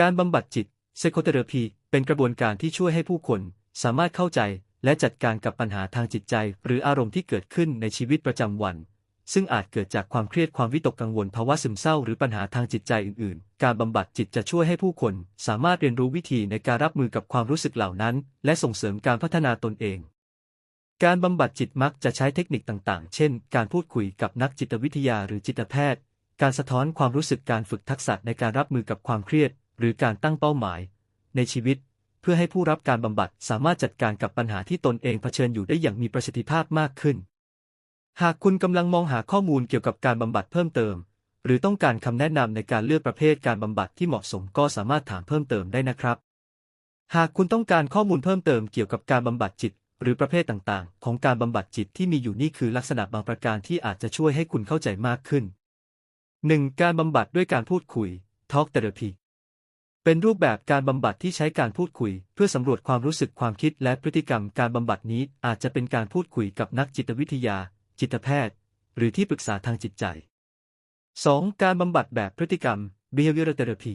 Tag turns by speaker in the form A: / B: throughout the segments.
A: การบำบัดจิต psychotherapy เป็นกระบวนการที่ช่วยให้ผู้คน สามารถเข้าใจและจัดการกับปัญหาทางจิตใจ หรืออารมณ์ที่เกิดขึ้นในชีวิตประจำวัน ซึ่งอาจเกิดจากความเครียดความวิตกกังวลภาวะซึมเศร้าหรือปัญหาทางจิตใจอื่น ๆ การบำบัดจิตจะช่วยให้ผู้คน สามารถเรียนรู้วิธีในการรับมือกับความรู้สึกเหล่านั้น และส่งเสริมการพัฒนาตนเอง การบำบัดจิตมักจะใช้เทคนิคต่าง ๆ เช่น การพูดคุยกับนักจิตวิทยาหรือจิตแพทย์ การสะท้อนความรู้สึกการฝึกทักษะในการรับมือกับความเครียด หรือการตั้งเป้าหมาย ในชีวิต เพื่อให้ผู้รับการบำบัดสามารถจัดการกับปัญหาที่ตนเองเผชิญอยู่ได้อย่างมีประสิทธิภาพมากขึ้น หากคุณกำลังมองหาข้อมูลเกี่ยวกับการบำบัดเพิ่มเติม หรือต้องการคำแนะนำในการเลือกประเภทการบำบัดที่เหมาะสมก็สามารถถามเพิ่มเติมได้นะครับ หากคุณต้องการข้อมูลเพิ่มเติมเกี่ยวกับการบำบัดจิตหรือประเภทต่างๆ ของการบำบัดจิตที่มีอยู่นี่คือลักษณะบางประการที่อาจจะช่วยให้คุณเข้าใจมากขึ้น 1. การบำบัดด้วยการพูดคุย Talk Therapy เป็นรูปแบบการบำบัดที่ใช้การพูดคุย เพื่อสำรวจความรู้สึกความคิดและพฤติกรรมการบำบัดนี้อาจจะเป็นการพูดคุยกับนักจิตวิทยา จิตแพทย์ หรือที่ปรึกษาทางจิตใจ 2. การบำบัดแบบพฤติกรรม behavioral therapy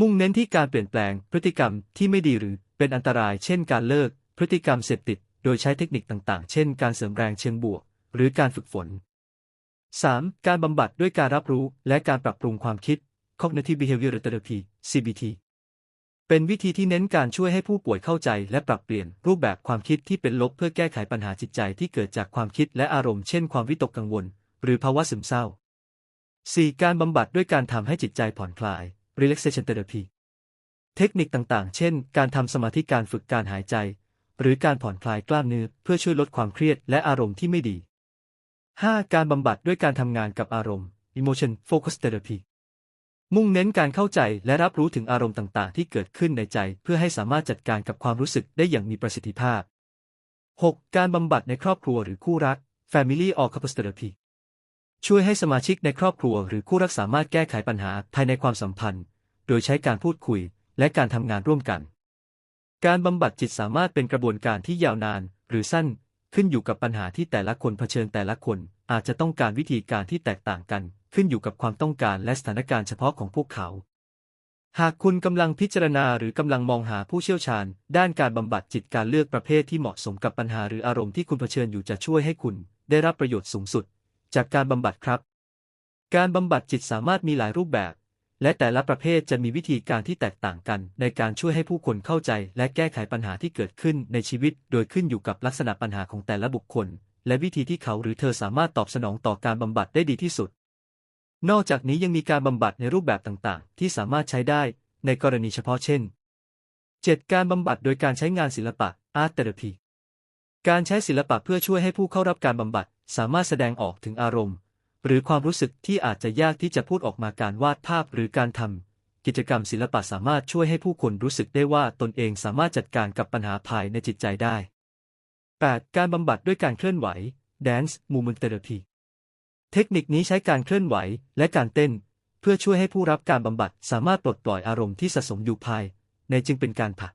A: มุ่งเน้นที่การเปลี่ยนแปลงพฤติกรรมที่ไม่ดีหรือเป็นอันตรายเช่นการเลิก พฤติกรรมเสพติด โดยใช้เทคนิคต่างๆ เช่น การเสริมแรงเชิงบวก หรือการฝึกฝน 3. การบำบัดด้วยการรับรู้และการปรับปรุงความคิด cognitive behavioral therapy CBT เป็นวิธีที่เน้นการช่วยให้ผู้ป่วยเข้าใจและปรับเปลี่ยนรูปแบบความคิดที่เป็นลบเพื่อแก้ไขปัญหาจิตใจที่เกิดจากความคิดและอารมณ์เช่นความวิตกกังวล หรือภาวะซึมเศร้า 4. การบำบัดด้วยการทำให้จิตใจผ่อนคลาย relaxation therapy เทคนิคต่างๆ เช่น การทำสมาธิการฝึกการหายใจ หรือการผ่อนคลายกล้ามเนื้อเพื่อช่วยลดความเครียดและอารมณ์ที่ไม่ดี 5. การบำบัดด้วยการทำงานกับอารมณ์ emotion focus therapy มุ่งเน้นการเข้าใจและรับรู้ถึงอารมณ์ต่างๆ ที่เกิดขึ้นในใจ เพื่อให้สามารถจัดการกับความรู้สึกได้อย่างมีประสิทธิภาพ 6. การบำบัดในครอบครัวหรือคู่รัก family or couples therapy ช่วยให้สมาชิกในครอบครัวหรือคู่รักสามารถแก้ไขปัญหาภายในความสัมพันธ์ โดยใช้การพูดคุยและการทำงานร่วมกัน การบำบัดจิตสามารถเป็นกระบวนการที่ยาวนาน หรือสั้น ขึ้นอยู่กับปัญหาที่แต่ละคนเผชิญแต่ละคนอาจจะต้องการวิธีการที่แตกต่างกัน ขึ้นอยู่กับความต้องการและสถานการณ์เฉพาะของพวกเขา หากคุณกำลังพิจารณาหรือกำลังมองหาผู้เชี่ยวชาญ ด้านการบำบัดจิตการเลือกประเภทที่เหมาะสมกับปัญหาหรืออารมณ์ที่คุณเผชิญอยู่จะช่วยให้คุณ ได้รับประโยชน์สูงสุด จากการบำบัดครับ การบำบัดจิตสามารถมีหลายรูปแบบ และแต่ละประเภทจะมีวิธีการที่แตกต่างกัน ในการช่วยให้ผู้คนเข้าใจ และแก้ไขปัญหาที่เกิดขึ้นในชีวิต โดยขึ้นอยู่กับลักษณะปัญหาของแต่ละบุคคล และวิธีที่เขาหรือเธอสามารถตอบสนองต่อการบำบัดได้ดีที่สุด นอกจากนี้ยังมีการบำบัดในรูปแบบต่างๆ ที่สามารถใช้ได้ในกรณีเฉพาะเช่น 7. การบำบัดโดยการใช้งานศิลปะ Art Therapy การใช้ศิลปะเพื่อช่วยให้ผู้เข้ารับการบำบัดสามารถแสดงออกถึงอารมณ์ หรือความรู้สึกที่อาจจะยากที่จะพูดออกมาการวาดภาพหรือการทำกิจกรรมศิลปะสามารถช่วยให้ผู้คนรู้สึกได้ว่าตนเองสามารถจัดการกับปัญหาภายในจิตใจได้ 8. การบำบัดด้วยการเคลื่อนไหว Dance Movement Therapy เทคนิคนี้ใช้การเคลื่อนไหวและการเต้น เพื่อช่วยให้ผู้รับการบำบัดสามารถปลดปล่อยอารมณ์ที่สะสมอยู่ภาย ในจึงเป็นการผัก